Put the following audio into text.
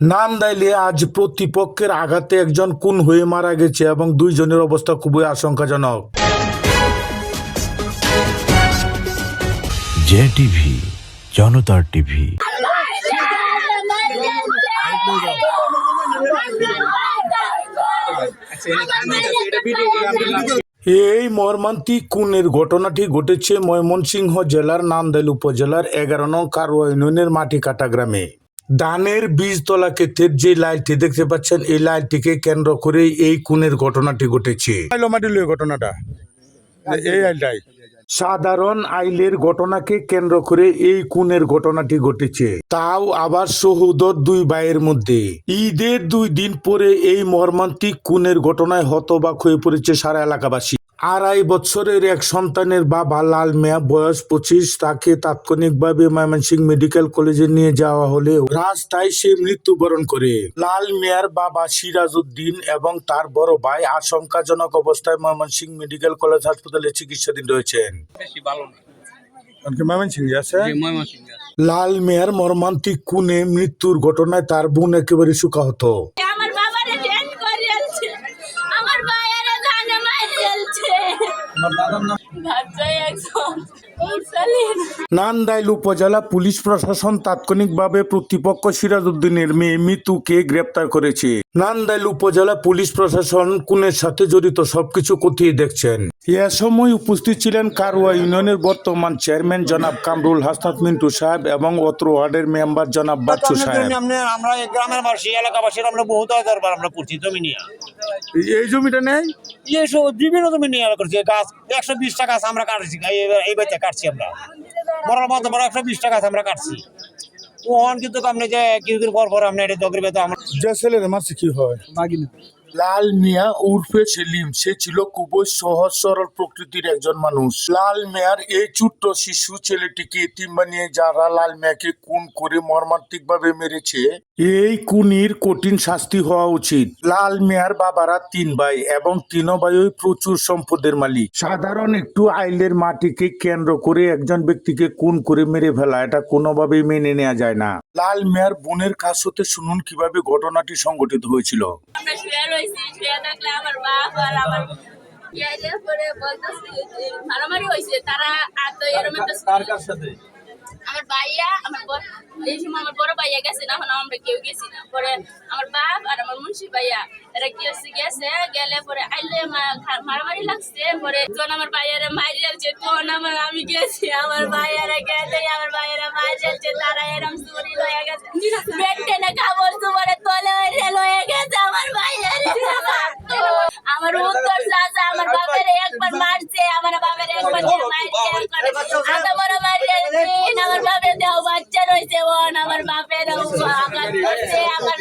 নান্দাইলে আজ প্রতিপক্ষের আঘাতে একজন খুন হয়ে মারা গেছে এবং দুইজনের অবস্থা খুবই আশঙ্কাজনক। জে টিভি জনতার টিভি। এই মর্মান্তিক খুনের ঘটনাটি ঘটেছে ময়মনসিংহ জেলার নান্দাইল উপজেলার এগারো নং কারোয়া ইউনিয়নের মাটিকাটা গ্রামে। ধানের বীজতলা ক্ষেত্রের যে লাইনটি দেখতে পাচ্ছেন এই লাইনটিকে কেন্দ্র করে এই খুনের ঘটনাটি ঘটেছে। ঘটনাটা? এই আইলটাই। সাধারণ আইলের ঘটনাকে কেন্দ্র করে এই খুনের ঘটনাটি ঘটেছে। তাও আবার সহোদর দুই ভাইয়ের মধ্যে। ঈদের দুই দিন পরে এই মর্মান্তিক খুনের ঘটনায় হতবাক হয়ে পড়েছে সারা এলাকাবাসী। আড়াই বছরের এক সন্তানের বাবা লাল মিয়া বয়স পঁচিশ তাকে তাৎক্ষণিকভাবে ময়মনসিংহ মেডিকেল কলেজে নিয়ে যাওয়া হলেও রাস্তায় সে মৃত্যুবরণ করে। লাল মিয়ার বাবা সিরাজ উদ্দিন এবং তার বড় ভাই আশঙ্কাজনক অবস্থায় ময়মনসিংহ মেডিকেল কলেজ হাসপাতালে চিকিৎসাধীন রয়েছেন। বেশি ভালো না। ময়মনসিংহ আছে? যে ময়মনসিংহে আছে। লাল মেয়ার মর্মান্তিক খুনে মৃত্যুর ঘটনায় তার বোন একেবারে সুখাহত নান্দাইল উপজেলা পুলিশ প্রশাসন তাৎক্ষণিকভাবে প্রতিপক্ষ সিরাজউদ্দিনের মেয়ে মিতুকে গ্রেপ্তার করেছে। নান্দাইল উপজেলা পুলিশ প্রশাসন খুনের সাথে জড়িত সবকিছু খতিয়ে দেখছেন। এ সময় উপস্থিত ছিলেন কারুয়া ইউনিয়নের বর্তমান চেয়ারম্যান জনাব কামরুল হাসনাত মিন্টু সাহেব এবং অত্র ওয়ার্ডের মেম্বার জনাব বাচ্চু সাহেব। আমরা- গ্রামের বাসী এলাকাবাসীর আমরা বহুত দরবার আমরা করছি জমি নিয়ে এই জমিটা নেই? এই সব বিভিন্ন জমি নিয়ে আলো করছে। গাছ একশো বিশটা গাছ আমরা কাটছি। এই- বাইতে কাটছি আমরা। বড় মতো বড় একশো বিশটা গাছ আমরা কাটছি। ওহন কিন্তু আপনি যে কিছুদিন পর পর আপনি এটা দগরি বেতো আমরা যে ছেলের মারছি কি হয়? লাল মিয়া উর্ফে সেলিম। সে ছিল খুবই সহজ, সরল প্রকৃতির একজন মানুষ। লাল মিয়ার এই ছোট্ট শিশু ছেলেটিকে এতিম বানিয়ে যারা লাল মিয়াকে খুন করে মর্মান্তিক ভাবে মেরেছে, এই খুনির কঠিন শাস্তি হওয়া উচিত। লাল মিয়ার বাবারা তিন ভাই এবং তিন ভাইই প্রচুর সম্পদের মালিক। সাধারণ একটু আইলের মাটিকে কেন্দ্র করে একজন ব্যক্তিকে খুন করে মেরে ফেলা, এটা কোনোভাবেই মেনে নেওয়া যায় না। লাল মিয়ার বোনের কাছ হতে শুনুন কীভাবে ঘটনাটি সংঘটিত হয়েছিল। আমরা শুয়ে রয়েছি শুয়ে থাকলে আমার বাপ আর আমার পরে বলতেছে মারামারি হয়েছে তারা আতো এরকম একটা আমার ভাইয়া আমার বড় এই সময় আমার বড় ভাইয়া গেছে না এখন আমরা কেউ গেছি না। পরে আমার বাপ আর আমার মুন্সি ভাইয়া এরা কি হচ্ছে গেছে গেলে পরে আইলে মা- মারামারি লাগছে পরে যখন আমার ভাইয়ারা মারি যাচ্ছে তখন আমার আমি গেছি আমার ভাইয়ারা আমার ভাইয়ারা আমার উত্তর বাপের মারছে, আমার বাপের একবার মারছে বড় আমার বাপের দেহ বাচ্চা রয়েছে, বোন, আমার বাপের আঘাত করছে, আমার